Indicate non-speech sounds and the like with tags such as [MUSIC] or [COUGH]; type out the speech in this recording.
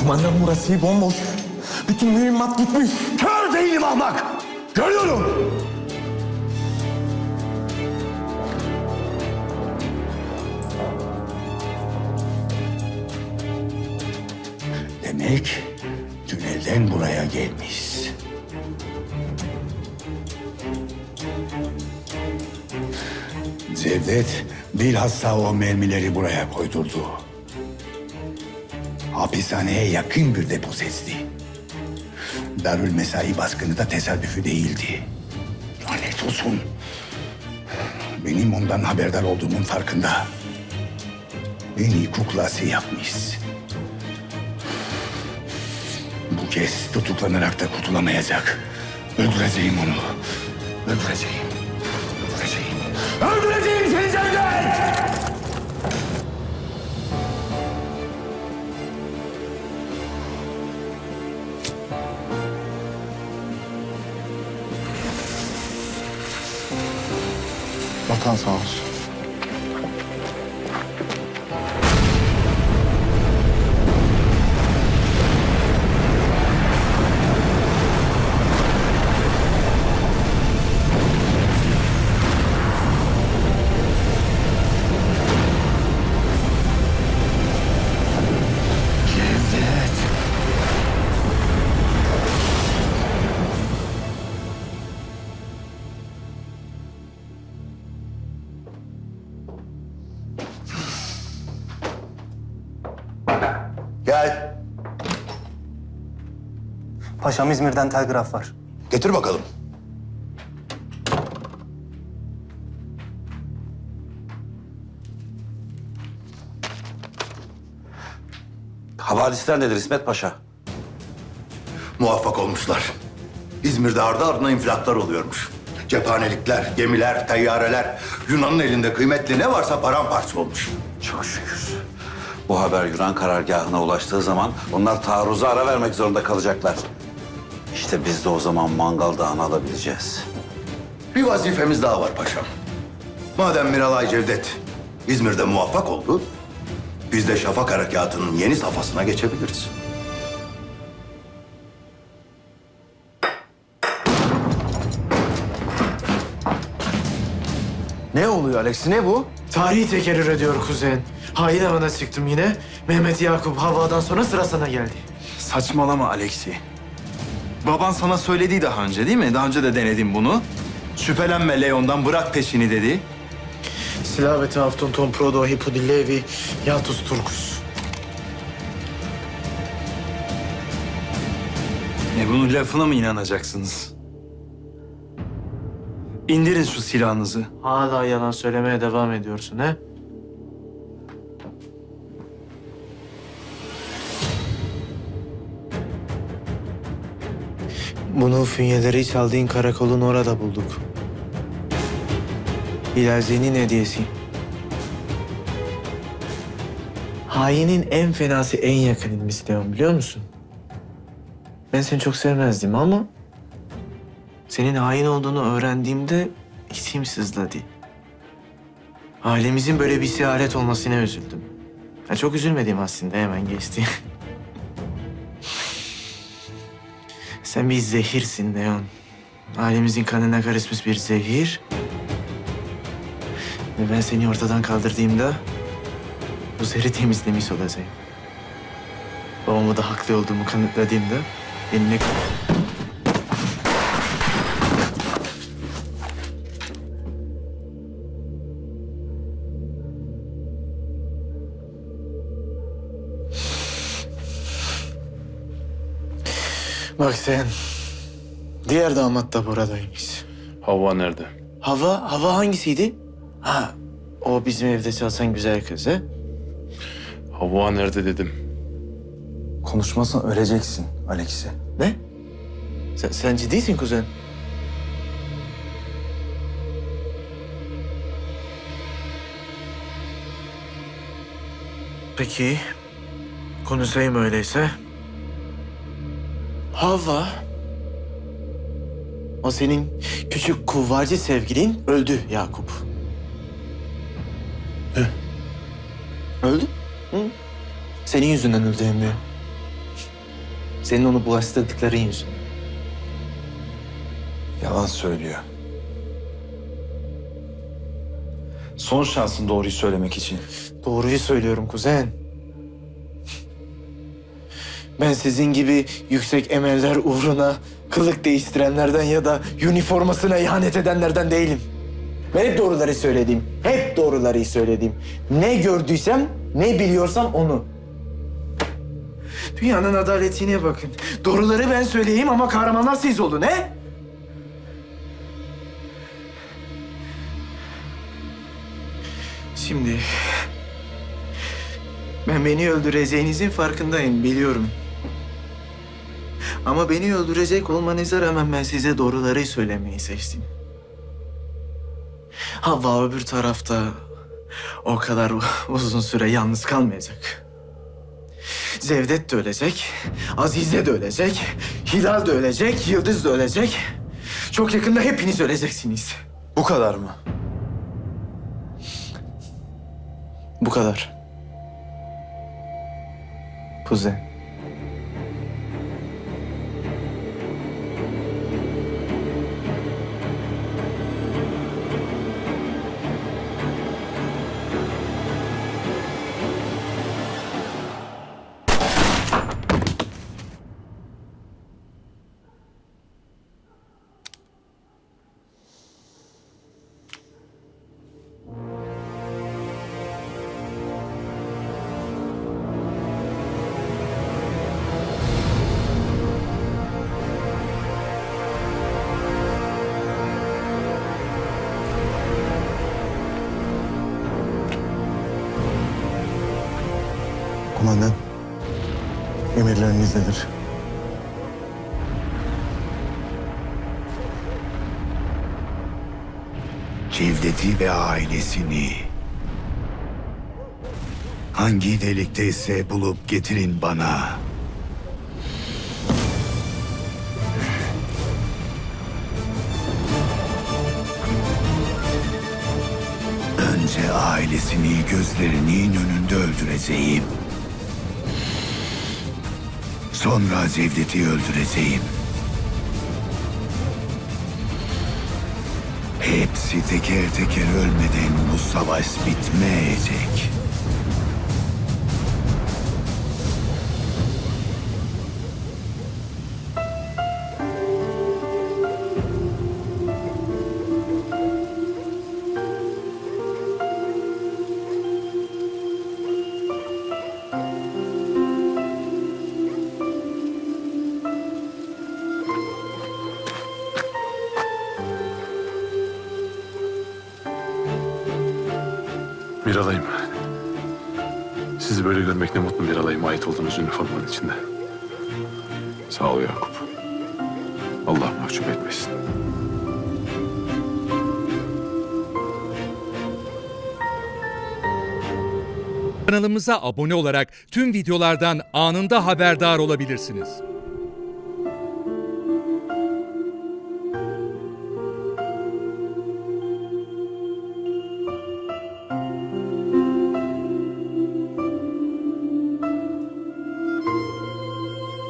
Kumandan burası bomboş. Bütün mühimmat gitmiş. Kör değilim ahmak. Görüyorum. Demek tünelden buraya gelmiş. Cevdet bilhassa o mermileri buraya koydurdu. Hapishaneye yakın bir depo seçti. Darül Mesai baskını da tesadüfü değildi. Lanet olsun. Benim ondan haberdar olduğumun farkında. En iyi kuklası yapmış. Bu kez tutuklanarak da kurtulamayacak. Öldüreceğim onu. Öldüreceğim. Öldüreceğim. Öldüreceğim Vatan sağ olsun. Gel. Paşam İzmir'den telgraf var. Getir bakalım. Havadisler nedir İsmet Paşa? Muvaffak olmuşlar. İzmir'de ardı ardına infilaklar oluyormuş. Cephanelikler, gemiler, teyyareler, Yunan'ın elinde kıymetli ne varsa paramparça olmuş. Çok şükür. Bu haber Yunan karargahına ulaştığı zaman onlar taarruza ara vermek zorunda kalacaklar. İşte biz de o zaman Mangal Dağı'nı alabileceğiz. Bir vazifemiz daha var paşam. Madem Miralay Cevdet İzmir'de muvaffak oldu, biz de Şafak Harekatı'nın yeni safhasına geçebiliriz. Ne oluyor Alex? Ne bu? Tarihi tekerrür ediyor kuzen. Hain avına çıktım yine. Mehmet Yakup havadan sonra sıra sana geldi. Saçmalama Alexi. Baban sana söyledi daha önce değil mi? Daha önce de denedim bunu. Şüphelenme Leon'dan bırak peşini dedi. Silaveti hafton ton prodo hipodilevi yatus turkus. E bunun lafına mı inanacaksınız? İndirin şu silahınızı. Hala yalan söylemeye devam ediyorsun he? Bunu fünyeleri çaldığın karakolun orada bulduk. Hilalze'nin hediyesi. Hainin en fenası en yakınıymış Leon biliyor musun? Ben seni çok sevmezdim ama senin hain olduğunu öğrendiğimde içim sızladı. Ailemizin böyle bir seyahat olmasına üzüldüm. Ya çok üzülmedim aslında hemen geçti. [LAUGHS] Sen bir zehirsin Leon. Ailemizin kanına karışmış bir zehir. Ve ben seni ortadan kaldırdığımda bu zehri temizlemiş olacağım. Babamı da haklı olduğumu kanıtladığımda benimle Bak sen. Diğer damat da buradaymış. Havva nerede? Hava, hava hangisiydi? Ha, o bizim evde çalışan güzel kız he? Havva nerede dedim. Konuşmazsan öleceksin Alexi. Ne? Sen, sen ciddisin kuzen. Peki, konuşayım öyleyse. Hava, o senin küçük kuvvarcı sevgilin öldü Yakup. Öldü? Hı? Senin yüzünden öldü Emre. Senin onu bulaştırdıkların yüzünden. Yalan söylüyor. Son şansın doğruyu söylemek için. Doğruyu söylüyorum kuzen. Ben sizin gibi yüksek emeller uğruna kılık değiştirenlerden ya da üniformasına ihanet edenlerden değilim. Ben hep doğruları söyledim. Hep doğruları söyledim. Ne gördüysem, ne biliyorsam onu. Dünyanın adaletine bakın. Doğruları ben söyleyeyim ama kahramanlar siz olun he? Şimdi ben beni öldüreceğinizin farkındayım, biliyorum. Ama beni öldürecek olmanıza rağmen ben size doğruları söylemeyi seçtim. Havva öbür tarafta o kadar [LAUGHS] uzun süre yalnız kalmayacak. Zevdet de ölecek, Azize de ölecek, Hilal de ölecek, Yıldız da ölecek. Çok yakında hepiniz öleceksiniz. Bu kadar mı? Bu kadar. Kuzen. Kumandan, emirleriniz nedir? Cevdet'i ve ailesini hangi delikteyse bulup getirin bana. Önce ailesini gözlerinin önünde öldüreceğim. Sonra Cevdet'i öldüreceğim. Hepsi teker teker ölmeden bu savaş bitmeyecek. Görmek ne mutlu Miralay'ım ait olduğunuz üniformanın içinde. Sağ ol Yakup. Allah mahcup etmesin. Kanalımıza abone olarak tüm videolardan anında haberdar olabilirsiniz.